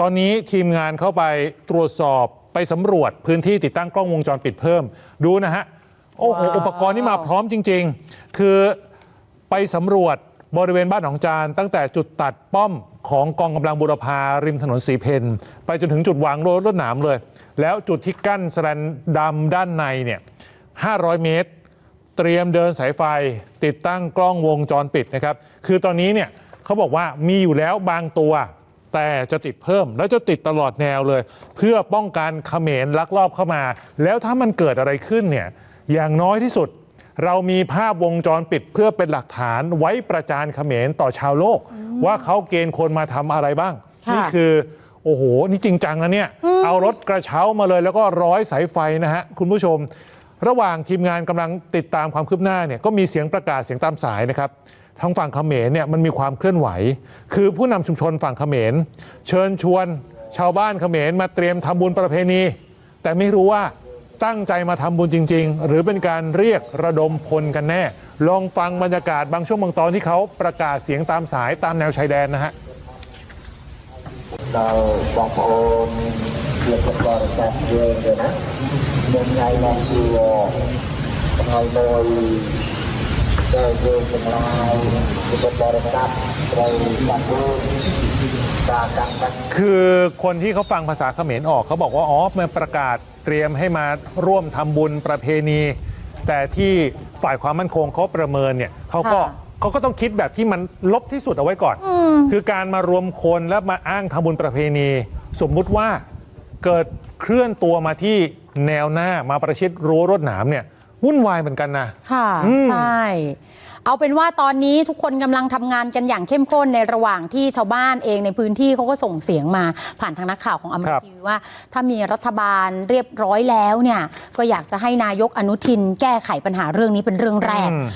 ตอนนี้ทีมงานเข้าไปตรวจสอบไปสำรวจพื้นที่ติดตั้งกล้องวงจรปิดเพิ่ม ดูนะฮะ โอ้โห ว้าว อุปกรณ์นี่มาพร้อมจริง ๆ คือไปสำรวจบริเวณบ้านหนองจาน ตั้งแต่จุดตัดป้อมของกองกำลังบุรพาริมถนนสีเพนไปจนถึงจุดวางรถรถหนามเลย แล้วจุดที่กั้นสแลนดำด้านในเนี่ย 500 เมตร เตรียมเดินสายไฟติดตั้งกล้องวงจรปิดนะครับ คือตอนนี้เนี่ยเขาบอกว่ามีอยู่แล้วบางตัว แต่จะติดเพิ่มแล้วจะติดตลอดแนวเลย เพื่อป้องกันเขมรลักลอบเข้ามา แล้วถ้ามันเกิดอะไรขึ้นเนี่ยอย่างน้อยที่สุด เรามีภาพวงจรปิดเพื่อเป็นหลักฐานไว้ประจานเขมรต่อชาวโลก ว่าเขาเกณฑ์คนมาทำอะไรบ้าง ค่ะ นี่คือ โอ้โห นี่จริงจังนะเนี่ย เอารถกระเช้ามาเลยแล้วก็ร้อยสายไฟนะฮะ คุณผู้ชม ระหว่างทีมงานกำลังติดตามความคืบหน้าเนี่ยก็มีเสียงประกาศเสียงตามสายนะครับทางฝั่งเขมรเนี่ยมันมีความเคลื่อนไหว คือผู้นำชุมชนฝั่งเขมร เชิญชวน ชาวบ้านเขมรมาเตรียมทำบุญประเพณี แต่ไม่รู้ว่าตั้งใจมาทำบุญจริง ๆ หรือเป็นการเรียกระดมพลกันแน่ ลองฟังบรรยากาศบางช่วงบางตอนที่เขาประกาศเสียงตามสายตามแนวชายแดนนะฮะเราบางคนเรียกว่าเราจะเรียนะ một ngày làm chùa ngày mồi trời vô tương lai sự bờ đắp trời bàn vương คือคนที่เขาฟังภาษาเขมรออกเขาบอกว่าอ๋อมันประกาศเตรียมให้มาร่วมทำบุญประเพณี แต่ที่ฝ่ายความมั่นคงเขาประเมินเนี่ยเขาก็เขาก็ต้องคิดแบบที่มันลบที่สุดเอาไว้ก่อน คือการมารวมคนและมาอ้างทำบุญประเพณี สมมุติว่าเกิดเคลื่อนตัวมาที่ แนวหน้ามาประชิดรั้วรวดหนามเนี่ยวุ่นวายเหมือนกันนะ ค่ะอืม ใช่ เอาเป็นว่าตอนนี้ทุกคนกำลังทำงานกันอย่างเข้มข้นในระหว่างที่ชาวบ้านเองในพื้นที่เขาก็ส่งเสียงมาผ่านทางนักข่าวของอมคริรันบทีวีว่า ถ้ามีรัฐบาลเรียบร้อยแล้วเนี่ย ก็อยากจะให้นายกอนุทินแก้ไขปัญหาเรื่องนี้เป็นเรื่องแรก อืม